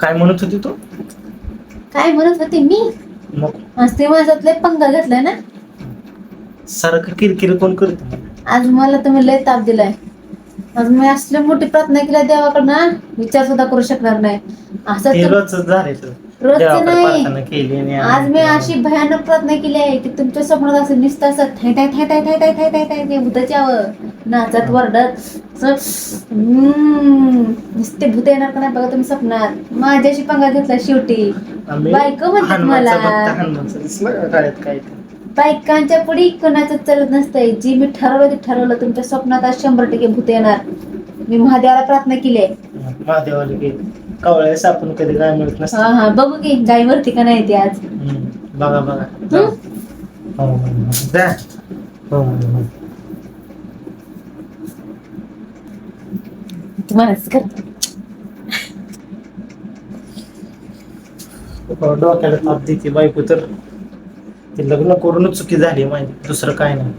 काय म्हणत होती तू काय म्हणत होते मी मग आज ते माझ्यातले पंगा घेतलाय ना सारखं किरकिर कोण करत आज मला तुम्ही लय ताप दिलाय आज मी असली मोठी प्रार्थना केल्या देवाकडनं विचार सुद्धा करू शकणार नाही असं ते तर- रोजच झाले तर रोजचं देवाकडे नाही. प्रार्थना केली आणि आज मी अशी भयानक प्रार्थना केली आहे की तुमच्या स्वप्नात असं नुसतं असं थाय थाय थाय थाय थाय थाय थाय थाय थाय ते नाचत वरडत नुसते भूत येणार का नाही बघा तुम्ही स्वप्नात. माझ्याशी पंगा घेतला शेवटी. बायको म्हणतात मला. बायकांच्या पुढे कोणाचं चालत नसतंय. जी मी ठरवलं ते ठरवलं. तुमच्या स्वप्नात आज शंभर टक्के भूत येणार. मी महादेवाला प्रार्थना केली आहे. महादेवाला सापून कधी काय मिळत नसतं. हा हा बघू की गायवरती का नाही ते आज. बघा बघा. जा. हो, हो, हो. जा. डोक्याला ताप देते बायको तर ते लग्न करूनच चुकी झाली माझी दुसरं काय नाही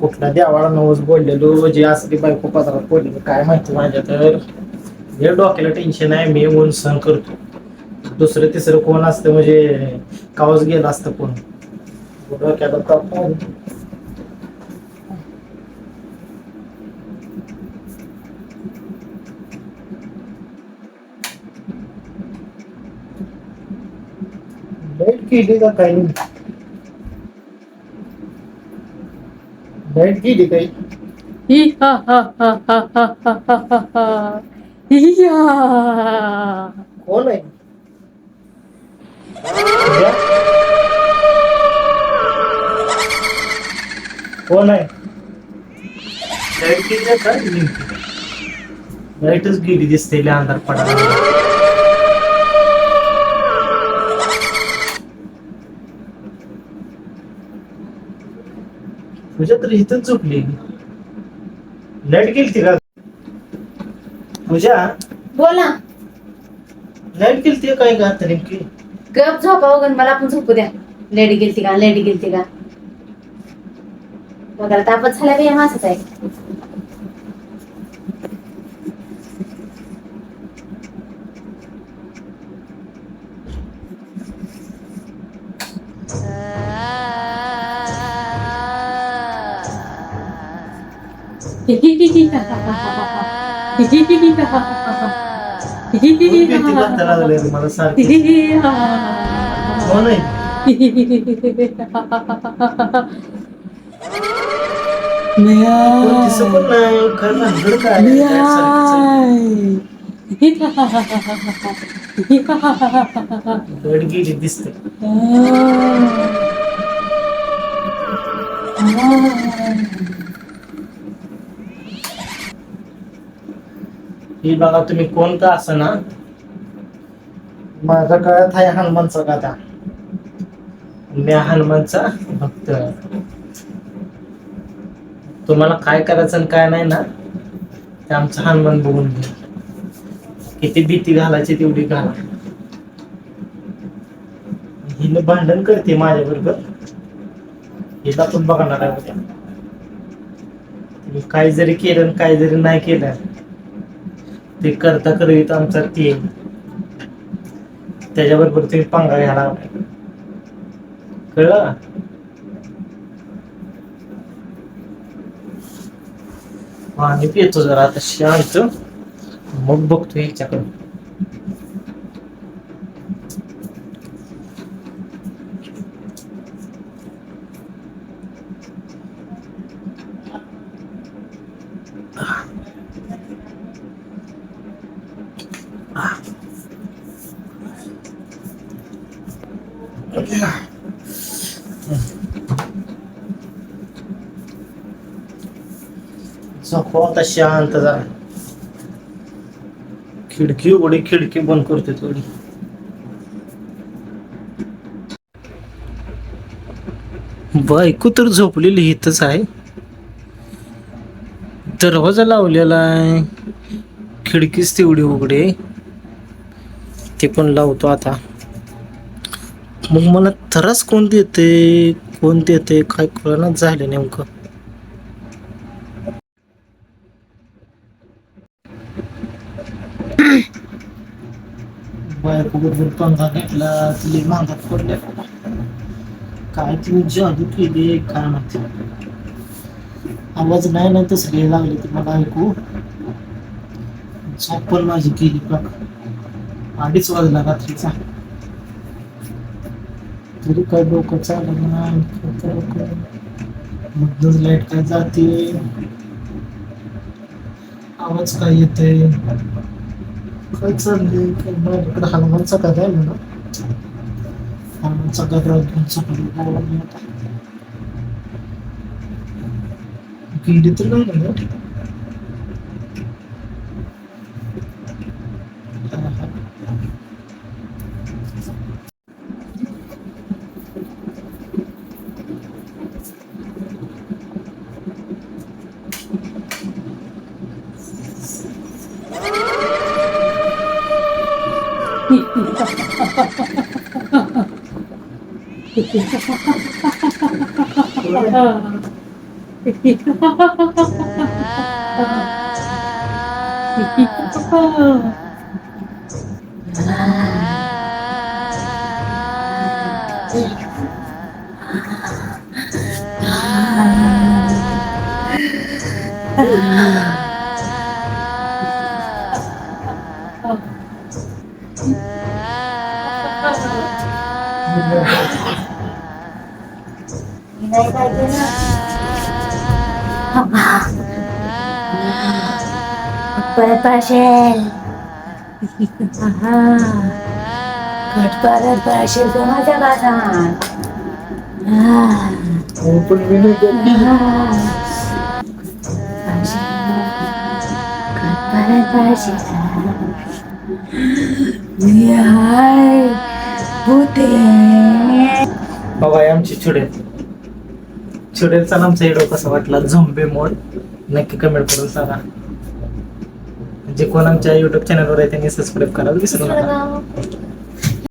कुठल्या देवाळा नवस बोललेलो जे असली बायको पदरात पडली काय माहिती माझ्या तर हे डोक्याला टेन्शन आहे मी येऊन सहन करतो दुसरं तिसरं कोण असतं म्हणजे कावच गेलं असतं कोण डोक्याला ताप गेली का काही लाइट गेली काही ही हा हा हा हा हा हा हा हा हा. ही हा. कोण आहे? कोण आहे लाइट गेली का लाईटच गेली दिसते अंधार पडायला तुझ्या तर इथंच झोपली लाइट गेली का? पूजा? बोला लाइट गेली काय का आता नेमकी? गप झोपा वगैरे मला पण झोपू द्या. लेडी गेलती का लेडी गेलती का? बघा तापच झाला वाटायला लागली रे मला सारखी कोण आहे terlalu ही बघा तुम्ही कोण का असं ना? माझा काळात आहे हनुमानचा गाथा. मी हनुमानचा भक्त. तुम्हाला काय करायचं आणि काय नाही ना ते आमचं हनुमान बघून घ्या. किती भीती घालायची तेवढी घाला. हिनं भांडण करते माझ्या बरोबर हिला पण बघणार आहे काय जरी केलं काय जरी नाही केलं ते करता करीत आमचा तीन त्याच्याबरोबर तुम्ही पंगा घ्यायला कळलं? पाणी पितो जरा आता शांत. मग बघतो याच्याकडून. आता शांत जा. खिडकी उघडी खिडकी बंद करते थोडी. बायको तर झोपलेली इथंच आहे. दरवाजा लावलेला आहे. खिडकीच तेवढी उघडे. ते पण लावतो आता. मग मला थरास कोण देते कोण देते काय कळणार झालं नेमकं. बायको पंगा घेतला तिला मागात पडल्या. काय तू जादू केली काय माहिती. आवाज नाही नाही तसं घ्यायला लागले ते मला ऐकू झोप पण माझी केली बघ अडीच वाजला रात्रीचा. तरी काय डोकं चालत नाही मधनच लाइट काय जाते? आवाज काय येते काय चाललंय? काय माझ्याकडे हनुमानचा कथा आहे म्हणा. हनुमानचा गजरा घेऊन सकाळी गेली तर नाही ना नाही परत पाशेल. घट परत पाशेल तो माझ्या आमची चुडेल चुडेलचा आणि आमचा व्हिडिओ कसा वाटला? झोंबे मोड नक्की कमेंट करून सांगा. जे कोण आमच्या युट्यूब चॅनलवर आहे त्यांनी सबस्क्राईब करायला विसरू नका.